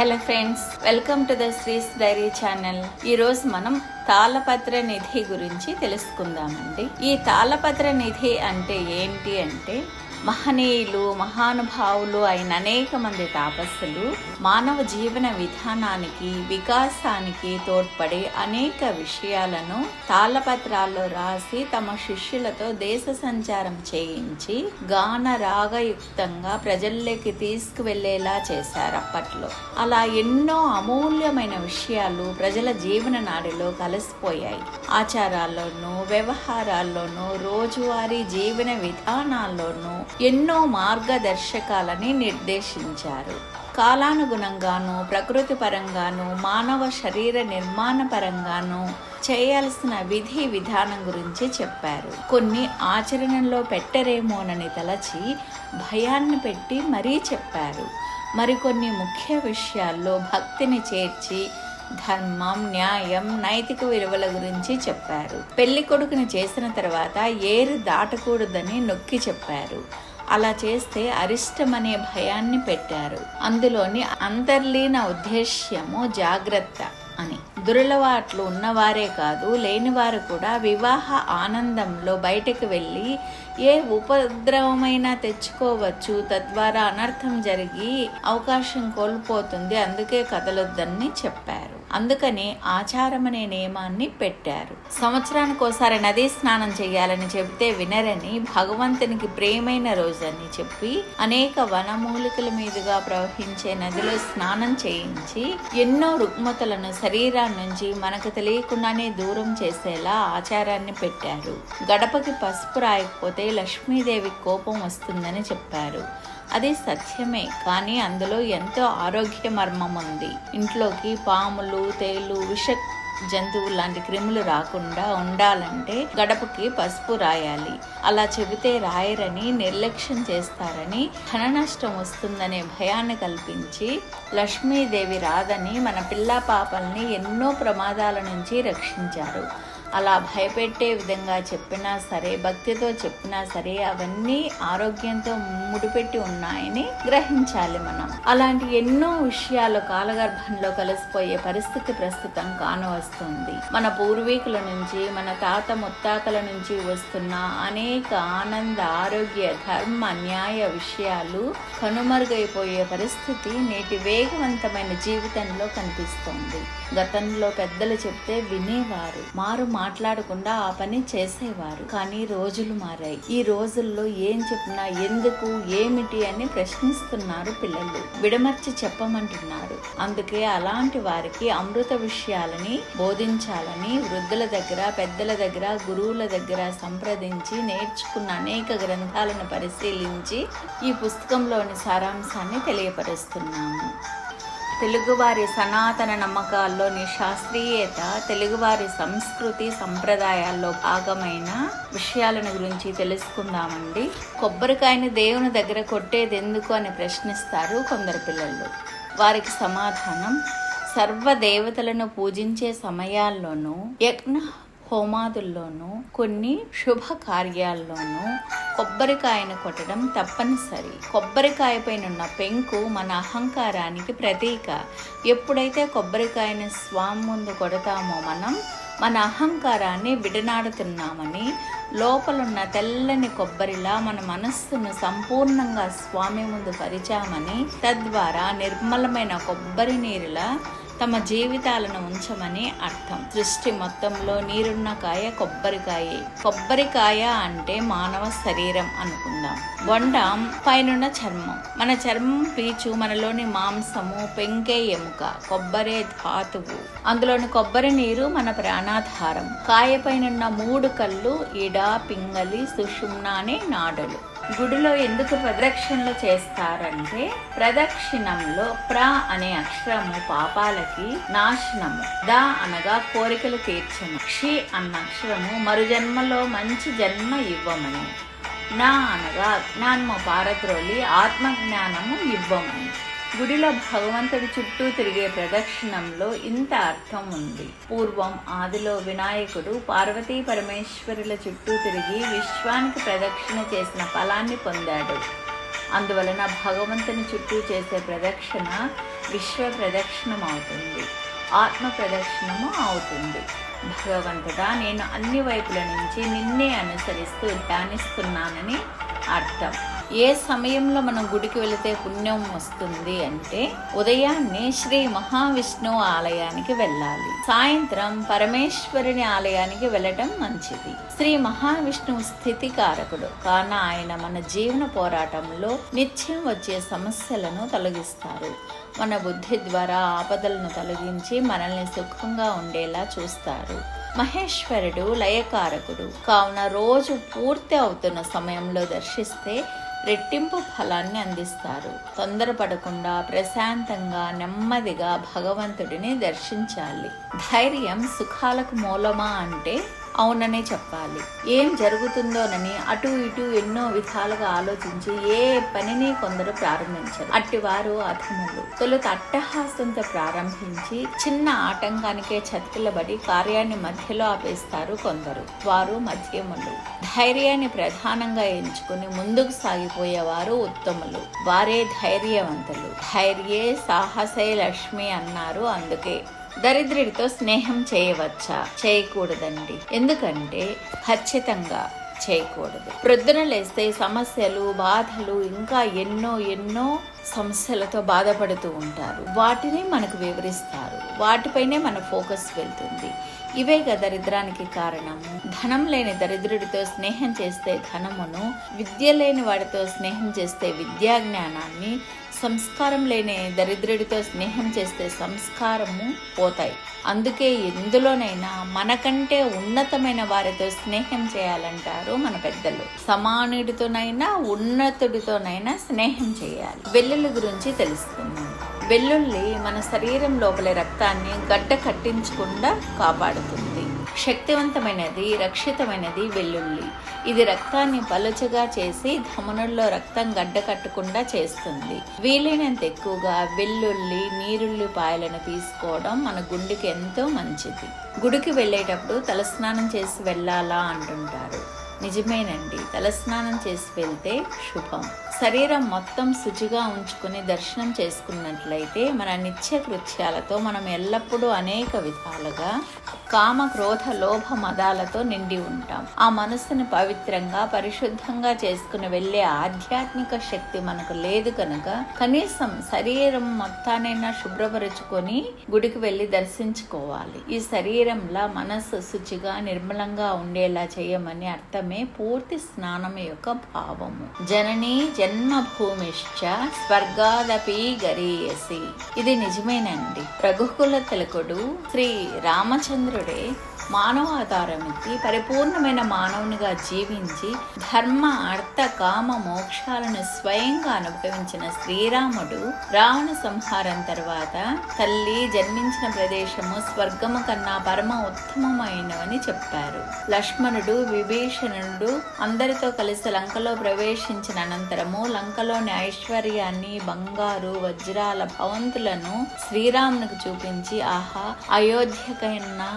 Hello friends welcome to the Sree's diary channel ఈరోజు మనం తాళపత్ర నిధి గురించి తెలుసుకుందామండి. ఈ తాళపత్ర నిధి అంటే ఏంటి అంటే మహనీయులు మహానుభావులు అయిన అనేక మంది తాపస్సులు మానవ జీవన విధానానికి వికాసానికి తోడ్పడే అనేక విషయాలను తాళపత్రాల్లో రాసి తమ శిష్యులతో దేశ సంచారం చేయించి గాన రాగయుక్తంగా ప్రజల్లోకి తీసుకువెళ్ళేలా చేశారు అప్పట్లో. అలా ఎన్నో అమూల్యమైన విషయాలు ప్రజల జీవన నాడిలో కలిసిపోయాయి. ఆచారాల్లోనూ వ్యవహారాల్లోనూ రోజువారీ జీవన విధానాల్లోనూ ఎన్నో మార్గదర్శకాలని నిర్దేశించారు. కాలానుగుణంగాను ప్రకృతి పరంగాను మానవ శరీర నిర్మాణ పరంగాను చేయాల్సిన విధి విధానం గురించి చెప్పారు. కొన్ని ఆచరణలో పెట్టరేమోనని తలచి భయాన్ని పెట్టి మరీ చెప్పారు. మరికొన్ని ముఖ్య విషయాల్లో భక్తిని చేర్చి ధర్మం న్యాయం నైతిక విలువల గురించి చెప్పారు. పెళ్ళి కొడుకుని చేసిన తర్వాత ఏరు దాటకూడదని నొక్కి చెప్పారు. అలా చేస్తే అరిష్టమనే భయాన్ని పెట్టారు. అందులోని అంతర్లీన ఉద్దేశ్యము జాగ్రత్త అని. దురలవాట్లు ఉన్నవారే కాదు లేనివారు కూడా వివాహ ఆనందంలో బయటకు వెళ్ళి ఏ ఉపద్రవమైనా తెచ్చుకోవచ్చు తద్వారా అనర్థం జరిగి అవకాశం కోల్పోతుంది అందుకే కదలొద్దని చెప్పారు. అందుకని ఆచారం అనే నియమాన్ని పెట్టారు. సంవత్సరానికి ఒకసారి నదీ స్నానం చేయాలని చెబితే వినరని భగవంతునికి ప్రేమైన రోజని చెప్పి అనేక వనమూలికల మీదుగా ప్రవహించే నదిలో స్నానం చేయించి ఎన్నో రుగ్మతలను శరీరాన్ని నుంచి మనకు తెలియకుండానే దూరం చేసేలా ఆచారాన్ని పెట్టారు. గడపకి పసుపు రాయకపోతే లక్ష్మీదేవి కోపం వస్తుందని చెప్పారు. అది సత్యమే కానీ అందులో ఎంతో ఆరోగ్య మర్మం ఉంది ఇంట్లోకి పాములు తేలు విష జంతువులు లాంటి క్రిములు రాకుండా ఉండాలంటే గడపకి పసుపు రాయాలి. అలా చెబితే రాయరని నిర్లక్ష్యం చేస్తారని ధన నష్టం వస్తుందనే భయాన్ని కల్పించి లక్ష్మీదేవి రాదని మన పిల్ల పాపల్ని ఎన్నో ప్రమాదాల నుంచి రక్షించారు. అలా భయపెట్టే విధంగా చెప్పినా సరే భక్తితో చెప్పినా సరే అవన్నీ ఆరోగ్యంతో ముడిపెట్టి ఉన్నాయని గ్రహించాలి మనం. అలాంటి ఎన్నో విషయాలు కాలగర్భంలో కలిసిపోయే పరిస్థితి ప్రస్తుతం కానవస్తుంది. మన పూర్వీకుల నుంచి మన తాత ముత్తాతల నుంచి వస్తున్న అనేక ఆనంద ఆరోగ్య ధర్మ న్యాయ విషయాలు కనుమరుగైపోయే పరిస్థితి నేటి వేగవంతమైన జీవితంలో కనిపిస్తోంది. గతంలో పెద్దలు చెప్తే వినేవారు మారు మాట్లాడకుండా ఆ పని చేసేవారు. కానీ రోజులు మారాయి. ఈ రోజుల్లో ఏం చెప్పినా ఎందుకు ఏమిటి అని ప్రశ్నిస్తున్నారు పిల్లలు. విడమర్చి చెప్పమంటున్నారు. అందుకే అలాంటి వారికి అమృత విషయాలని బోధించాలని వృద్ధుల దగ్గర పెద్దల దగ్గర గురువుల దగ్గర సంప్రదించి నేర్చుకున్న అనేక గ్రంథాలను పరిశీలించి ఈ పుస్తకంలోని సారాంశాన్ని తెలియపరుస్తున్నాము. తెలుగువారి సనాతన నమ్మకాల్లోని శాస్త్రీయత తెలుగువారి సంస్కృతి సంప్రదాయాల్లో భాగమైన విషయాలను గురించి తెలుసుకుందామండి. కొబ్బరికాయని దేవుని దగ్గర కొట్టేది ఎందుకు అని ప్రశ్నిస్తారు కొందరు పిల్లలు. వారికి సమాధానం సర్వ దేవతలను పూజించే సమయాల్లోనూ యజ్ఞ హోమాదుల్లోనూ కొన్ని శుభ కార్యాల్లోనూ కొబ్బరికాయను కొట్టడం తప్పనిసరి. కొబ్బరికాయ పైన ఉన్న పెంకు మన అహంకారానికి ప్రతీక. ఎప్పుడైతే కొబ్బరికాయని స్వామి ముందు కొడతామో మనం మన అహంకారాన్ని విడనాడుతున్నామని లోపలున్న తెల్లని కొబ్బరిలా మన మనస్సును సంపూర్ణంగా స్వామి ముందు పరిచామని తద్వారా నిర్మలమైన కొబ్బరి నీరులా తమ జీవితాలను ఉంచమని అర్థం. సృష్టి మొత్తంలో నీరున్న కాయ కొబ్బరికాయ. కొబ్బరికాయ అంటే మానవ శరీరం అనుకుందాం. బొండ పైనున్న చర్మం. మన చర్మం పీచు మనలోని మాంసము పెంకే ఎముక కొబ్బరే ధాతువు. అందులోని కొబ్బరి నీరు మన ప్రాణాధారం. కాయ పైనున్న మూడు కళ్ళు ఇడ పింగలి సుషుమ్న అనే నాడలు. గుడిలో ఎందుకు ప్రదక్షిణలు చేస్తారంటే ప్రదక్షిణంలో ప్ర అనే అక్షరము పాపాలకి నాశనము. ద అనగా కోరికలు తీర్చము. క్షి అన్న అక్షరము మరుజన్మలో మంచి జన్మ ఇవ్వమని. నా అనగా అజ్ఞానము పారద్రోలి ఆత్మజ్ఞానము ఇవ్వమని. గుడిలో భగవంతుడి చుట్టూ తిరిగే ప్రదక్షిణంలో ఇంత అర్థం ఉంది. పూర్వం ఆదిలో వినాయకుడు పార్వతీ పరమేశ్వరుల చుట్టూ తిరిగి విశ్వానికి ప్రదక్షిణ చేసిన ఫలాన్ని పొందాడు. అందువలన భగవంతుని చుట్టూ చేసే ప్రదక్షిణ విశ్వ ప్రదక్షిణం అవుతుంది. ఆత్మ ప్రదక్షిణము అవుతుంది. భగవంతుడా నేను అన్ని వైపుల నుంచి నిన్నే అనుసరిస్తూ ధ్యానిస్తున్నానని అర్థం. ఏ సమయంలో మనం గుడికి వెళితే పుణ్యం వస్తుంది అంటే ఉదయాన్నే శ్రీ మహావిష్ణువు ఆలయానికి వెళ్ళాలి. సాయంత్రం పరమేశ్వరుని ఆలయానికి వెళ్ళటం మంచిది. శ్రీ మహావిష్ణువు స్థితి కారకుడు కాన ఆయన మన జీవన పోరాటంలో నిత్యం వచ్చే సమస్యలను తొలగిస్తారు. మన బుద్ధి ద్వారా ఆపదలను తొలగించి మనల్ని సుఖంగా ఉండేలా చూస్తారు. మహేశ్వరుడు లయకారకుడు. కావున రోజు పూర్తి అవుతున్న సమయంలో దర్శిస్తే రెట్టింపు ఫలాన్ని అందిస్తారు. తొందరపడకుండా ప్రశాంతంగా నెమ్మదిగా భగవంతుడిని దర్శించాలి. ధైర్యం సుఖాలకు మూలమా అంటే అవుననే చెప్పాలి. ఏం జరుగుతుందోనని అటు ఇటు ఎన్నో విధాలుగా ఆలోచించి ఏ పనిని కొందరు ప్రారంభించరు. అట్టివారు అధములు. తొలుత అట్టహాసంతో ప్రారంభించి చిన్న ఆటంకానికే చతికిలబడి కార్యాన్ని మధ్యలో ఆపేస్తారు కొందరు. వారు మధ్యములు. ధైర్యాన్ని ప్రధానంగా ఎంచుకుని ముందుకు సాగిపోయేవారు ఉత్తములు. వారే ధైర్యవంతులు. ధైర్యే సాహసే లక్ష్మి అన్నారు అందుకే. దరిద్రుడితో స్నేహం చేయవచ్చా? చేయకూడదండి. ఎందుకంటే ఖచ్చితంగా చేయకూడదు. ప్రొద్దున లేస్తే సమస్యలు బాధలు ఇంకా ఎన్నో ఎన్నో సమస్యలతో బాధపడుతూ ఉంటారు. వాటిని మనకు వివరిస్తారు. వాటిపైనే మన ఫోకస్ వెళ్తుంది. ఇవే కదా దరిద్రానికి కారణము ధనం లేని దరిద్రుడితో స్నేహం చేస్తే ధనమును విద్య లేని వాడితో స్నేహం చేస్తే విద్యా జ్ఞానాన్ని సంస్కారం లేని దరిద్రుడితో స్నేహం చేస్తే సంస్కారము పోతాయి. అందుకే ఎందులోనైనా మనకంటే ఉన్నతమైన వారితో స్నేహం చేయాలంటారు మన పెద్దలు. సమానుడితోనైనా ఉన్నతుడితోనైనా స్నేహం చేయాలి. వెల్లుల్లి గురించి తెలుసుకుందాం. వెల్లుల్లి మన శరీరం లోపల రక్తాన్ని గడ్డ కట్టించకుండా కాపాడుతుంది. శక్తివంతమైనది రక్షితమైనది వెల్లుల్లి. ఇది రక్తాన్ని పలుచగా చేసి ధమనుల్లో రక్తం గడ్డ కట్టకుండా చేస్తుంది. వీలైనంత ఎక్కువగా వెల్లుల్లి నీరుల్లిపాయలను తీసుకోవడం మన గుండెకి ఎంతో మంచిది. గుడికి వెళ్ళేటప్పుడు తలస్నానం చేసి వెళ్ళాలా అంటుంటారు. నిజమేనండి. తలస్నానం చేసి వెళ్తే శుభం. శరీరం మొత్తం శుచిగా ఉంచుకుని దర్శనం చేసుకున్నట్లయితే మన నిత్య కృత్యాలతో మనం ఎల్లప్పుడూ అనేక విధాలుగా కామ క్రోధ లోభ మదాలతో నిండి ఉంటాం. ఆ మనస్సును పవిత్రంగా పరిశుద్ధంగా చేసుకుని వెళ్ళే ఆధ్యాత్మిక శక్తి మనకు లేదు కనుక కనీసం శరీరం మొత్తానైనా శుభ్రపరుచుకొని గుడికి వెళ్ళి దర్శించుకోవాలి. ఈ శరీరంలో మనస్సు శుచిగా నిర్మలంగా ఉండేలా చేయమని అర్థం స్నానమే పూర్తి స్నానం యొక్క భావము. జనని జన్మభూమిశ్చ స్వర్గాదపి గరీయసి. ఇది నిజమేనండి. రఘుకుల తిలకుడు శ్రీ రామచంద్రుడే మానవాధారం ఎత్తి పరిపూర్ణమైన మానవునిగా జీవించి ధర్మ అర్థ కామ మోక్షాలను స్వయంగా అనుభవించిన శ్రీరాముడు రావణ సంహారం తర్వాత తల్లి జన్మించిన ప్రదేశము స్వర్గము కన్నా పరమ ఉత్తమమైనవని చెప్పారు. లక్ష్మణుడు విభీషణుడు అందరితో కలిసి లంకలో ప్రవేశించిన అనంతరము లంకలోని ఐశ్వర్యాన్ని బంగారు వజ్రాల భవంతులను శ్రీరామునికి చూపించి ఆహా అయోధ్య కన్నా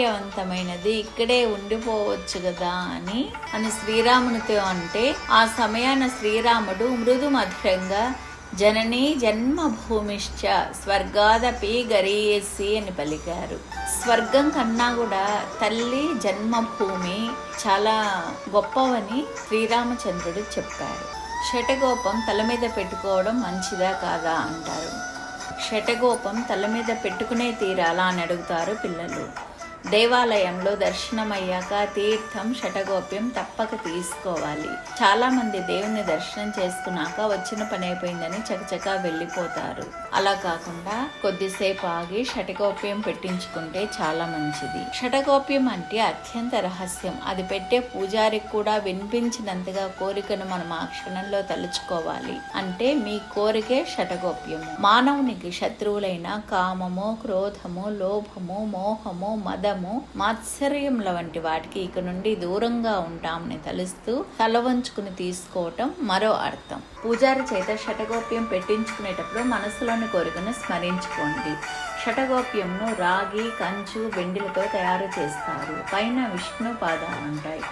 ఐశ్వర్యవంతమైనది ఇక్కడే ఉండిపోవచ్చు కదా అని. అని శ్రీరామునితో అంటే ఆ సమయాన శ్రీరాముడు మృదు మధురంగా జననీ జన్మభూమిశ్చ స్వర్గాదపి గరీయసి అని పలికారు. స్వర్గం కన్నా కూడా తల్లి జన్మభూమి చాలా గొప్పవని శ్రీరామచంద్రుడు చెప్పారు. షటగోపం తల మీద పెట్టుకోవడం మంచిదా కాదా? అంటారు. షటగోపం తల మీద పెట్టుకునే తీరాలా? అని అడుగుతారు పిల్లలు. దేవాలయంలో దర్శనమయ్యాక తీర్థం షటగోప్యం తప్పక తీసుకోవాలి. చాలా మంది దేవుని దర్శనం చేసుకున్నాక వచ్చిన పని అయిపోయిందని చకచకా వెళ్ళిపోతారు. అలా కాకుండా కొద్దిసేపు ఆగి షటగోప్యం పెట్టించుకుంటే చాలా మంచిది. షటగోప్యం అంటే అత్యంత రహస్యం. అది పెట్టే పూజారికి కూడా వినిపించినంతగా కోరికను మనం ఆ క్షణంలో తలుచుకోవాలి. అంటే మీ కోరికే షటగోప్యము. మానవునికి శత్రువులైన కామము క్రోధము లోభము మోహము మద అందము మాత్సర్యముల వంటి వాటికి ఇక నుండి దూరంగా ఉంటామని తలుస్తూ తల వంచుకుని తీసుకోవటం మరో అర్థం. పూజారి చేత షటగోప్యం పెట్టించుకునేటప్పుడు మనసులోని కోరికను స్మరించుకోండి. షటగోప్యంను రాగి కంచు వెండిలతో తయారు చేస్తారు. పైన విష్ణు పాదాలు ఉంటాయి.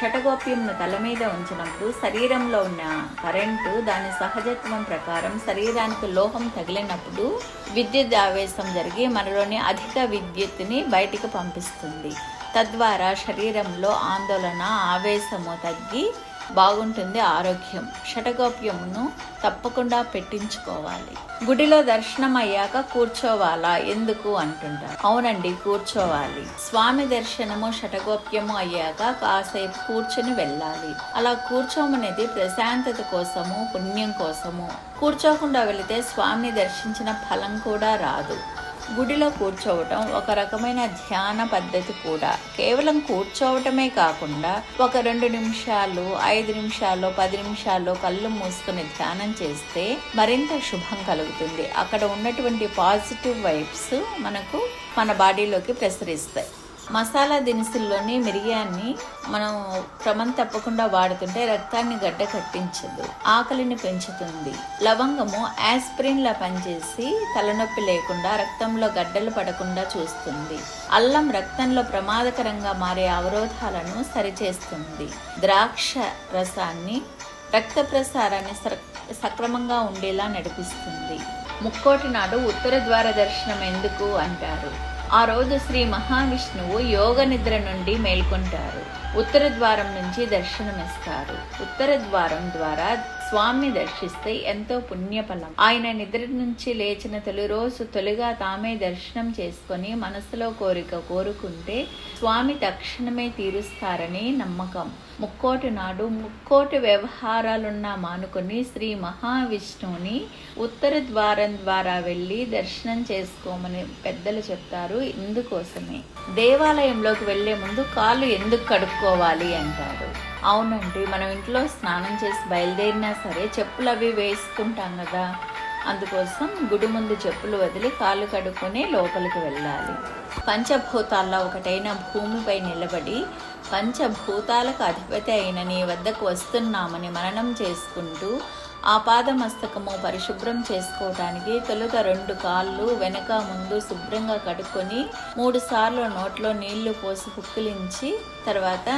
షటగోప్యంను తల మీద ఉంచినప్పుడు శరీరంలో ఉన్న కరెంటు దాని సహజత్వం ప్రకారం శరీరానికి లోహం తగిలినప్పుడు విద్యుత్ ఆవేశం జరిగి మనలోని అధిక విద్యుత్తుని బయటికి పంపిస్తుంది. తద్వారా శరీరంలో ఆందోళన ఆవేశము తగ్గి బాగుంటుంది ఆరోగ్యం. షటగోప్యమును తప్పకుండా పెట్టించుకోవాలి. గుడిలో దర్శనం అయ్యాక కూర్చోవాలా? ఎందుకు అంటుంటారు. అవునండి కూర్చోవాలి. స్వామి దర్శనము షటగోప్యము అయ్యాక కాసేపు కూర్చుని వెళ్ళాలి. అలా కూర్చోమనేది ప్రశాంతత కోసము పుణ్యం కోసము. కూర్చోకుండా వెళితే స్వామిని దర్శించిన ఫలం కూడా రాదు. గుడిలో కూర్చోవటం ఒక రకమైన ధ్యాన పద్ధతి కూడా. కేవలం కూర్చోవటమే కాకుండా ఒక రెండు నిమిషాలు ఐదు నిమిషాలు పది నిమిషాలు కళ్ళు మూసుకుని ధ్యానం చేస్తే మరింత శుభం కలుగుతుంది. అక్కడ ఉన్నటువంటి పాజిటివ్ వైబ్స్ మనకు మన బాడీలోకి ప్రసరిస్తాయి. మసాలా దినుసుల్లోని మిరియాన్ని మనం క్రమం తప్పకుండా వాడుతుంటే రక్తాన్ని గడ్డ కట్టించదు ఆకలిని పెంచుతుంది. లవంగము యాస్ప్రిన్లా పనిచేసి తలనొప్పి లేకుండా రక్తంలో గడ్డలు పడకుండా చూస్తుంది. అల్లం రక్తంలో ప్రమాదకరంగా మారే అవరోధాలను సరిచేస్తుంది. ద్రాక్ష రసాన్ని రక్త ప్రసారాన్ని సక్రమంగా ఉండేలా నడిపిస్తుంది. ముక్కోటి నాడు ఉత్తర ద్వార దర్శనం ఎందుకు అంటారు? ఆ రోజు శ్రీ మహావిష్ణువు యోగ నిద్ర నుండి మేల్కొంటారు. ఉత్తర ద్వారం నుంచి దర్శనమిస్తారు. ఉత్తర ద్వారం ద్వారా స్వామిని దర్శిస్తే ఎంతో పుణ్యఫలం. ఆయన నిద్ర నుంచి లేచిన తొలి రోజు తొలిగా తామే దర్శనం చేసుకొని మనసులో కోరిక కోరుకుంటే స్వామి తక్షణమే తీరుస్తారని నమ్మకం. ముక్కోటి నాడు ముక్కోటి వ్యవహారాలున్న మానుకొని శ్రీ మహావిష్ణువుని ఉత్తర ద్వారం ద్వారా వెళ్ళి దర్శనం చేసుకోమని పెద్దలు చెప్తారు. ఇందుకోసమే దేవాలయంలోకి వెళ్ళే ముందు కాళ్ళు ఎందుకు కడుక్కోవాలి అంటారు. అవునండి మనం ఇంట్లో స్నానం చేసి బయలుదేరినా సరే చెప్పులు అవి వేసుకుంటాం కదా. అందుకోసం గుడి ముందు చెప్పులు వదిలి కాళ్ళు కడుక్కొని లోపలికి వెళ్ళాలి. పంచభూతాల్లో ఒకటైన భూమిపై నిలబడి పంచభూతాలకు అధిపతి అయిన నీ వద్దకు వస్తున్నామని మననం చేసుకుంటూ ఆ పాదమస్తకము పరిశుభ్రం చేసుకోవటానికి తొలుత రెండు కాళ్ళు వెనక ముందు శుభ్రంగా కడుక్కొని మూడు సార్లు నోట్లో నీళ్ళు పోసి పుక్కిలించి తర్వాత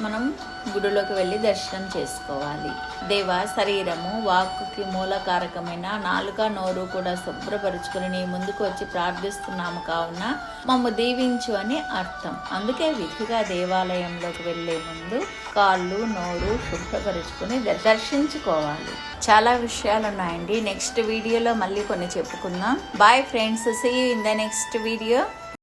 మనం గుడిలోకి వెళ్ళి దర్శనం చేసుకోవాలి. దేవ శరీరము వాక్కుకి మూలకారకమైన నాలుక నోరు కూడా శుభ్రపరుచుకుని నీ ముందుకు వచ్చి ప్రార్థిస్తున్నాము కావున మమ్మ దీవించు అని అర్థం. అందుకే విధిగా దేవాలయంలోకి వెళ్ళే ముందు కాళ్ళు నోరు శుభ్రపరుచుకుని దర్శించుకోవాలి. చాలా విషయాలు ఉన్నాయండి నెక్స్ట్ వీడియోలో మళ్ళీ కొన్ని చెప్పుకుందాం. Bye friends see in the next video